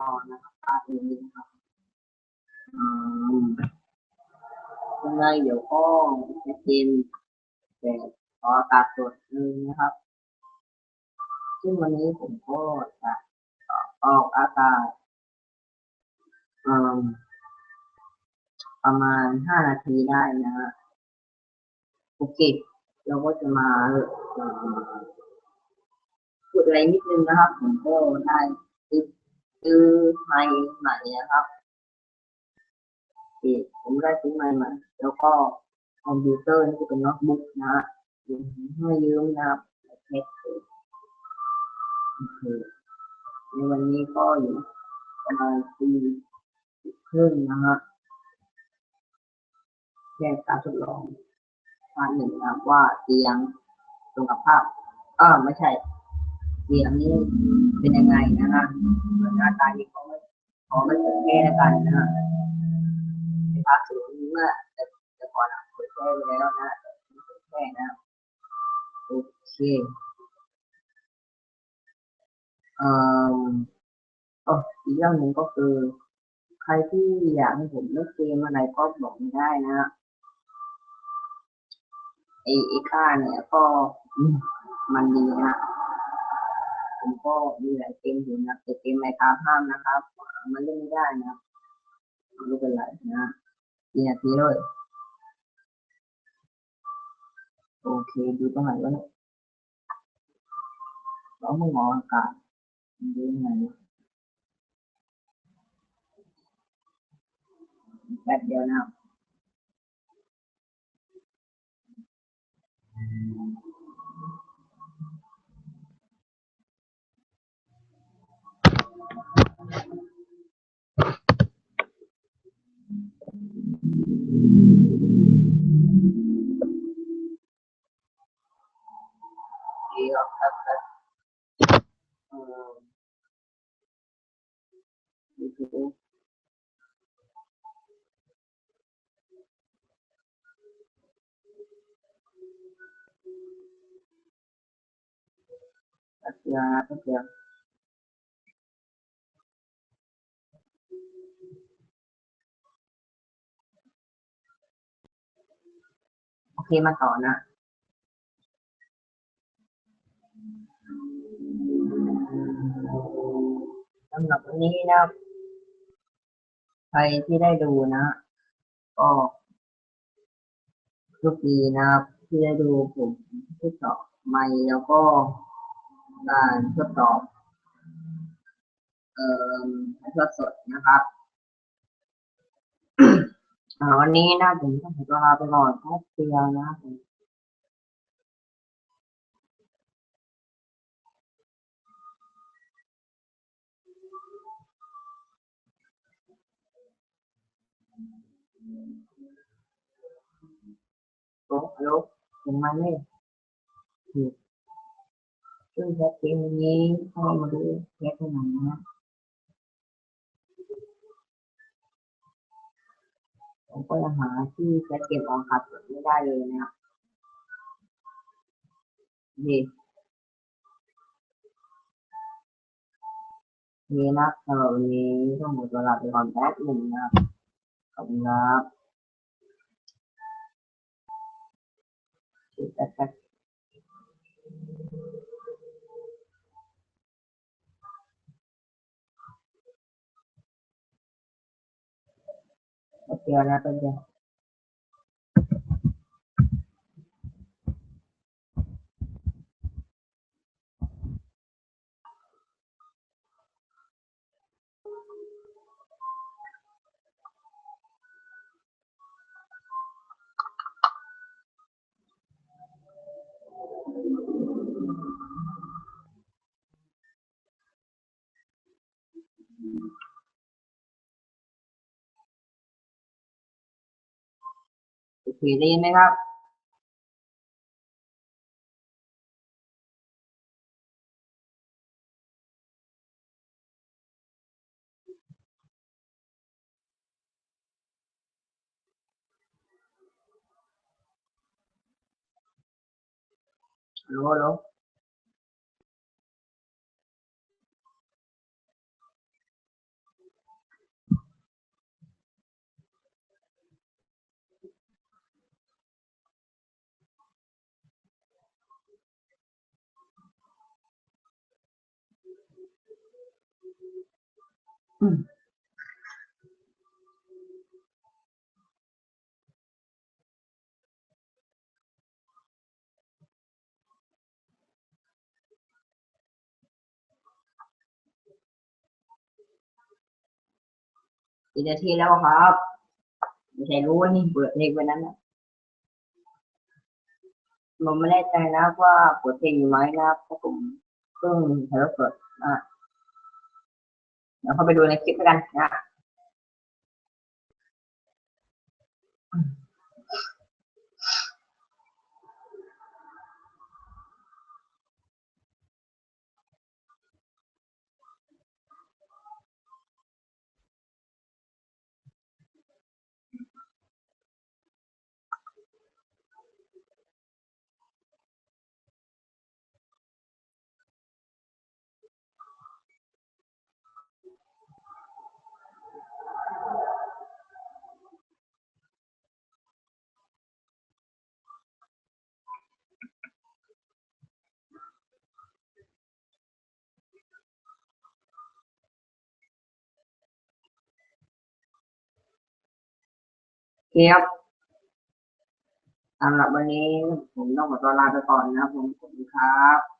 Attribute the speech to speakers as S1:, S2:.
S1: ต่อนะครับตาดีนะครับอืมยังไงเดี๋ยวก็จะกินแต่ขออากาศสดนึงนะครับ ซึ่งวันนี้ผมก็จะออกอากาศประมาณห้านาทีได้นะฮะโอเค เราก็จะมาพูดอะไรนิดนึงนะครับ ผมก็ได้ ซื้อซื้อไมค์ใหม่นะครับที่ผมได้ซื้อไมค์ใหม่ แล้วก็คอมพิวเตอร์นี่ก็เป็นโน้ตบุ๊กนะฮะยืมให้ยืมนะครับเทสโอเคในวันนี้ก็อยู่ประมาณปีครึ่งนะฮะแค่การทดลองภาคหนึ่งนะว่าเสียงตรงกับภาพเออไม่ใช่ เสียงนี้เป็นยังไงนะฮะส่วนหน้าตานี้เขาไม่เขาไม่เผยแพร่กันนะฮะในภาคศูนย์เมื่อแต่แต่ก่อนอะเผยแพร่ไปแล้วนะไม่เผยแพร่นะโอเคเอ่ออ๋ออีกเรื่องหนึ่งก็คือ ใครที่อยากให้ผมเล่นเกมอะไรก็บอกได้นะฮะไอไอค่าเนี่ยก็มันดีนะ ผมก็มีหลายเกมอยู่นะแต่เกมไมค์ครับห้ามนะครับ มันเล่นไม่ได้นะไม่เป็นไรนะกี่นาทีเลยโอเคดูตรงไหนวะเนี่ยเราไม่มองอากาศดูยังไงแป๊บเดียวนะครับดีครับครับครับเอ่อดูดูแป๊บเดียวนะ แป๊บเเคมาต่อนะสำหรับวันนี้นะครับใครที่ได้ดูนะ ก็โชคดีนะครับ ที่ได้ดูผมทดสอบไมค์แล้วก็การทดสอบ เอ่อทดสดนะครับ อ่าวันนี้นะผมต้องขอตัวลาไปก่อนครับเดียวนะผมโอ้ฮัลโหลยังมาไม่ถูกช่วยแชทเกมนี้เข้ามาดูแชทให้หน่อยนะ ผมก็ยังหาที่แชทเก็บรองครับไม่ได้เลยนะครับนี่นี่นะครับวันนี้ต้องหมดเวลาไปก่อนแป๊บหนึ่งนะครับขอบคุณครับแป๊ บแป๊ บแอืมกี่นาทีแล้วครับไม่ใช่รู้ว่านี่เปิดเพลงไปนั้นนะผมไม่แน่ใจนะว่าเปิดเพลงอยู่ไหมนะเพราะผมเพิ่งเห็นแล้วเปิดอะ ดี๋ยวเข้าไปดูในคลิปแล้วกันนะ ครับสำหรับวันนี้ผมต้องขอตัวลาไปก่อนนะครับผมขอบคุณครับ